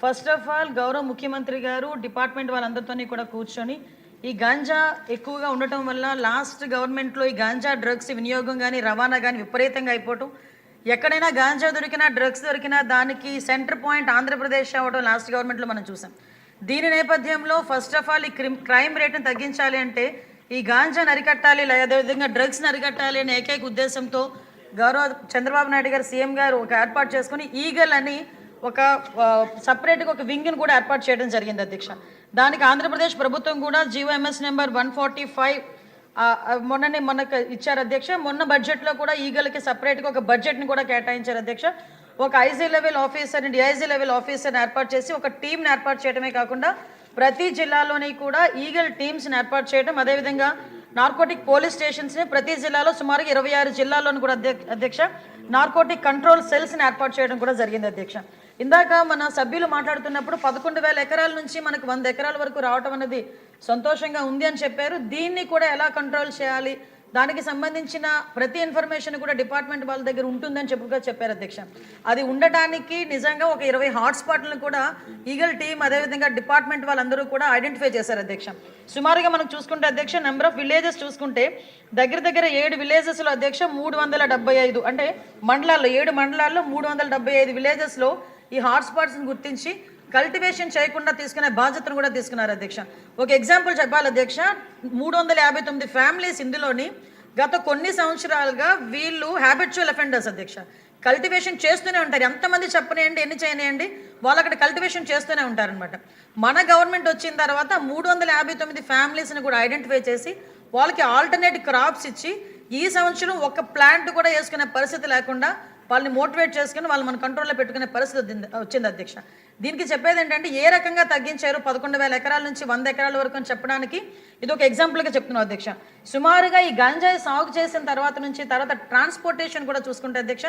First of all గౌరవ ముఖ్యమంత్రి గారు డిపార్ట్మెంట్ వాళ్ళందరితోని కూడా కూర్చొని ఈ గాంజా ఎక్కువగా ఉండటం వల్ల లాస్ట్ గవర్నమెంట్లో ఈ గాంజా డ్రగ్స్ వినియోగం కానీ రవాణా కానీ విపరీతంగా అయిపోవటం. ఎక్కడైనా గాంజా దొరికినా డ్రగ్స్ దొరికినా దానికి సెంటర్ పాయింట్ ఆంధ్రప్రదేశ్ అవ్వడం లాస్ట్ గవర్నమెంట్లో మనం చూసాం. దీని నేపథ్యంలో ఫస్ట్ ఆఫ్ ఆల్ ఈ క్రిమ్ క్రైమ్ రేట్ని తగ్గించాలి అంటే ఈ గాంజా నరికట్టాలి అదేవిధంగా డ్రగ్స్ నరికట్టాలి అనే ఏకైక ఉద్దేశంతో గౌరవ చంద్రబాబు నాయుడు గారు సీఎం గారు ఒక ఏర్పాటు చేసుకుని ఈగల్ అని ఒక సపరేట్గా ఒక వింగ్ని కూడా ఏర్పాటు చేయడం జరిగింది అధ్యక్ష. దానికి ఆంధ్రప్రదేశ్ ప్రభుత్వం కూడా GO MS number one forty five మొన్ననే మొన్న ఇచ్చారు అధ్యక్ష. మొన్న బడ్జెట్లో కూడా ఈగలకి సపరేట్గా ఒక బడ్జెట్ని కూడా కేటాయించారు అధ్యక్ష. ఒక IG level officer DIG level ఆఫీసర్ని ఏర్పాటు చేసి ఒక టీంని ఏర్పాటు చేయడమే కాకుండా ప్రతి జిల్లాలోని కూడా ఈగల్ టీమ్స్ని ఏర్పాటు చేయడం అదేవిధంగా నార్కోటిక్ పోలీస్ స్టేషన్స్ని ప్రతి జిల్లాలో సుమారుగా ఇరవై ఆరు జిల్లాల్లోనూ కూడా అధ్యక్ష నార్కోటిక్ కంట్రోల్ సెల్స్ని ఏర్పాటు చేయడం కూడా జరిగింది అధ్యక్ష. ఇందాక మన సభ్యులు మాట్లాడుతున్నప్పుడు పదకొండు వేల ఎకరాల నుంచి మనకు వంద ఎకరాల వరకు రావటం అనేది సంతోషంగా ఉంది అని చెప్పారు. దీన్ని కూడా ఎలా కంట్రోల్ చేయాలి? దానికి సంబంధించిన ప్రతి ఇన్ఫర్మేషన్ కూడా డిపార్ట్మెంట్ వాళ్ళ దగ్గర ఉంటుందని చెప్పుగా చెప్పారు అధ్యక్ష. అది ఉండటానికి నిజంగా ఒక ఇరవై హాట్స్పాట్లను కూడా ఈగల్ టీం అదేవిధంగా డిపార్ట్మెంట్ వాళ్ళందరూ కూడా ఐడెంటిఫై చేశారు అధ్యక్ష. సుమారుగా మనం చూసుకుంటే అధ్యక్ష నెంబర్ ఆఫ్ విలేజెస్ చూసుకుంటే దగ్గర దగ్గర ఏడు విలేజెస్లో అధ్యక్ష మూడు వందల డెబ్బై ఐదు. అంటే మండలాల్లో ఏడు మండలాల్లో మూడు వందల డెబ్బై ఐదు విలేజెస్లో ఈ హాట్స్పాట్స్ని గుర్తించి కల్టివేషన్ చేయకుండా తీసుకునే బాధ్యతను కూడా తీసుకున్నారు అధ్యక్ష. ఒక ఎగ్జాంపుల్ చెప్పాలి అధ్యక్ష. మూడు వందల యాభై తొమ్మిది ఫ్యామిలీస్ ఇందులోని గత కొన్ని సంవత్సరాలుగా వీళ్ళు హ్యాబిచువల్ అఫెండర్స్ అధ్యక్ష. కల్టివేషన్ చేస్తూనే ఉంటారు. ఎంతమంది చెప్పనియండి ఎన్ని చేయనియండి వాళ్ళు అక్కడ కల్టివేషన్ చేస్తూనే ఉంటారనమాట మన గవర్నమెంట్ వచ్చిన తర్వాత మూడు వందల యాభై తొమ్మిది ఫ్యామిలీస్ని కూడా ఐడెంటిఫై చేసి వాళ్ళకి ఆల్టర్నేట్ క్రాప్స్ ఇచ్చి ఈ సంవత్సరం ఒక ప్లాంట్ కూడా వేసుకునే పరిస్థితి లేకుండా వాళ్ళని మోటివేట్ చేసుకుని వాళ్ళు మన కంట్రోల్లో పెట్టుకునే పరిస్థితి వచ్చింది- అధ్యక్ష. దీనికి చెప్పేది ఏంటంటే ఏ రకంగా తగ్గించారు? పదకొండు వేల ఎకరాల నుంచి వంద ఎకరాల వరకు అని చెప్పడానికి ఇది ఒక ఎగ్జాంపుల్గా చెప్తున్నాం అధ్యక్ష. సుమారుగా ఈ గంజాయి సాగు చేసిన తర్వాత నుంచి తర్వాత ట్రాన్స్పోర్టేషన్ కూడా చూసుకుంటే అధ్యక్ష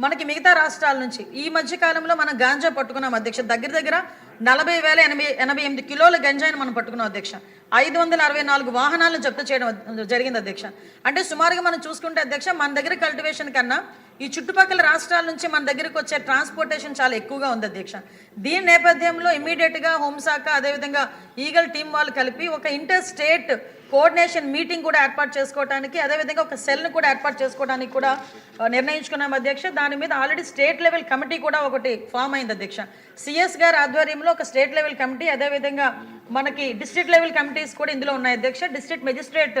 మనకి మిగతా రాష్ట్రాల నుంచి ఈ మధ్య కాలంలో మనం గాంజా పట్టుకున్నాం అధ్యక్ష. దగ్గర దగ్గర నలభై వేల ఎనభై ఎనభై ఎనిమిది కిలోల గంజాయిని మనం పట్టుకున్నాం అధ్యక్ష. ఐదు వందల అరవై నాలుగు వాహనాలను జప్తు చేయడం జరిగింది అధ్యక్ష. అంటే సుమారుగా మనం చూసుకుంటే అధ్యక్ష మన దగ్గర కల్టివేషన్ కన్నా ఈ చుట్టుపక్కల రాష్ట్రాల నుంచి మన దగ్గరికి వచ్చే ట్రాన్స్పోర్టేషన్ చాలా ఎక్కువగా ఉంది అధ్యక్ష. దీని నేపథ్యంలో ఇమీడియట్గా హోంశాఖ అదేవిధంగా ఈగల్ టీం వాళ్ళు కలిపి ఒక ఇంటర్ స్టేట్ కోఆర్డినేషన్ మీటింగ్ కూడా ఏర్పాటు చేసుకోవడానికి అదేవిధంగా ఒక సెల్ను కూడా ఏర్పాటు చేసుకోవడానికి కూడా నిర్ణయించుకున్నాం అధ్యక్ష. దాని మీద ఆల్రెడీ స్టేట్ లెవెల్ కమిటీ కూడా ఒకటి ఫామ్ అయింది అధ్యక్ష. సిఎస్ గారి ఆధ్వర్యంలో ఒక స్టేట్ లెవెల్ కమిటీ అదేవిధంగా మనకి డిస్ట్రిక్ట్ లెవెల్ కమిటీస్ కూడా ఇందులో ఉన్నాయి అధ్యక్ష. డిస్ట్రిక్ట్ మెజిస్ట్రేట్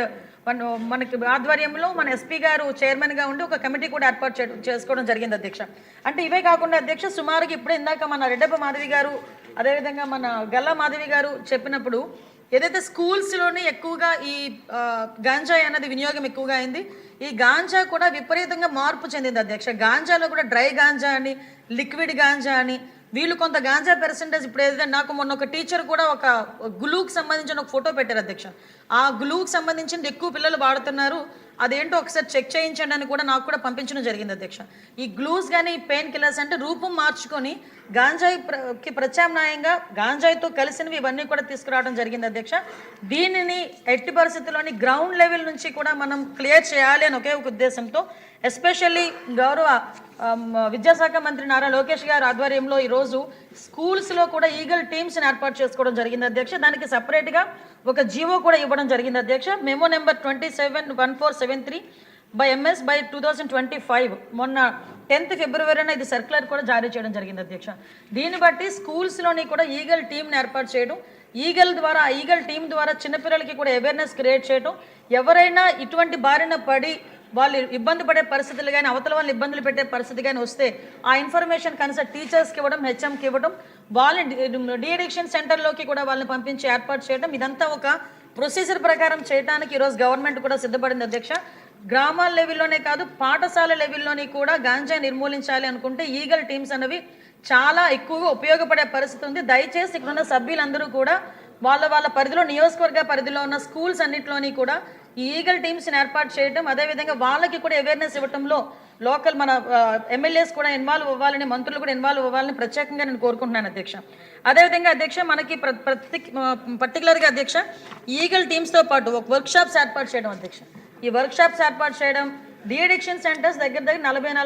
మన మనకి ఆధ్వర్యంలో మన ఎస్పీ గారు చైర్మన్గా ఉండి ఒక కమిటీ కూడా ఏర్పాటు చే- చేసుకోవడం జరిగింది అధ్యక్ష. అంటే ఇవే కాకుండా అధ్యక్ష సుమారుగా ఇప్పుడే ఇందాక మన రెడ్డప్ప మాధవి గారు అదేవిధంగా మన గల్లా మాధవి గారు చెప్పినప్పుడు ఏదైతే స్కూల్స్లోనే ఎక్కువగా ఈ గాంజా గాంజాయి అన్నది వినియోగం ఎక్కువగా అయింది ఈ గాంజా కూడా విపరీతంగా మార్పు చెందింది అధ్యక్ష. గాంజాలో కూడా డ్రై గాంజా అని లిక్విడ్ గాంజా అని వీళ్ళు కొంత గాంజా పర్సంటేజ్ ఇప్పుడు ఏదైతే నాకు మొన్న ఒక టీచర్ కూడా ఒక గ్లూకి సంబంధించిన ఒక ఫోటో పెట్టారు అధ్యక్ష. ఆ గ్లూకి సంబంధించింది ఎక్కువ పిల్లలు వాడుతున్నారు. అదేంటో ఒకసారి చెక్ చేయించండి అని కూడా నాకు కూడా పంపించడం జరిగింది అధ్యక్ష. ఈ గ్లూస్ కానీ పెయిన్ కిల్లర్స్ అంటే రూపం మార్చుకొని గాంజాయికి ప్రత్యామ్నాయంగా గాంజాయితో కలిసినవి ఇవన్నీ కూడా తీసుకురావడం జరిగింది అధ్యక్ష. దీనిని ఎట్టి పరిస్థితుల్లోని గ్రౌండ్ లెవెల్ నుంచి కూడా మనం క్లియర్ చేయాలి అని ఒకే ఒక ఉద్దేశంతో ఎస్పెషల్లీ గౌరవ విద్యాశాఖ మంత్రి నారా లోకేష్ గారు ఆధ్వర్యంలో ఈరోజు స్కూల్స్లో కూడా ఈగల్ టీమ్స్ని ఏర్పాటు చేసుకోవడం జరిగింది అధ్యక్ష. దానికి సపరేట్గా ఒక జీవో కూడా ఇవ్వడం జరిగింది అధ్యక్ష. Memo number twenty seven one four seven three by MS by two thousand twenty five. మొన్న టెన్త్ ఫిబ్రవరిన ఇది సర్క్యులర్ కూడా జారీ చేయడం జరిగింది అధ్యక్ష. దీన్ని బట్టి స్కూల్స్లోని కూడా ఈగల్ టీంని ఏర్పాటు చేయడం ఈగల్ ద్వారా ఈగల్ టీం ద్వారా చిన్నపిల్లలకి కూడా అవేర్నెస్ క్రియేట్ చేయడం ఎవరైనా ఇటువంటి బారిన పడి వాళ్ళు ఇబ్బంది పడే పరిస్థితులు కానీ అవతల వాళ్ళు ఇబ్బందులు పెట్టే పరిస్థితి కానీ వస్తే ఆ ఇన్ఫర్మేషన్ కనీసం టీచర్స్కి ఇవ్వడం హెచ్ఎంకి ఇవ్వడం వాళ్ళని డిఎడిక్షన్ సెంటర్లోకి కూడా వాళ్ళని పంపించి ఏర్పాటు చేయడం ఇదంతా ఒక ప్రొసీజర్ ప్రకారం చేయడానికి ఈరోజు గవర్నమెంట్ కూడా సిద్ధపడింది అధ్యక్ష. గ్రామాల లెవెల్లోనే కాదు పాఠశాల లెవెల్లోని కూడా గాంజా నిర్మూలించాలి అనుకుంటే ఈగల్ టీమ్స్ అనేవి చాలా ఎక్కువగా ఉపయోగపడే పరిస్థితి ఉంది. దయచేసి ఇక్కడ ఉన్న సభ్యులందరూ కూడా వాళ్ళ వాళ్ళ పరిధిలో నియోజకవర్గ పరిధిలో ఉన్న స్కూల్స్ అన్నింటిలోని కూడా ఈ ఈగల్ టీమ్స్ని ఏర్పాటు చేయడం అదేవిధంగా వాళ్ళకి కూడా అవేర్నెస్ ఇవ్వడంలో లోకల్ మన ఎమ్మెల్యేస్ కూడా ఇన్వాల్వ్ అవ్వాలని మంత్రులు కూడా ఇన్వాల్వ్ అవ్వాలని ప్రత్యేకంగా నేను కోరుకుంటున్నాను అధ్యక్ష. అదేవిధంగా అధ్యక్ష మనకి ప్రతి పర్టికులర్గా అధ్యక్ష ఈగల్ టీమ్స్తో పాటు ఒక వర్క్షాప్స్ ఏర్పాటు చేయడం అధ్యక్ష. ఈ వర్క్షాప్స్ ఏర్పాటు చేయడం డిఎడిక్షన్ సెంటర్స్ దగ్గర దగ్గర నలభై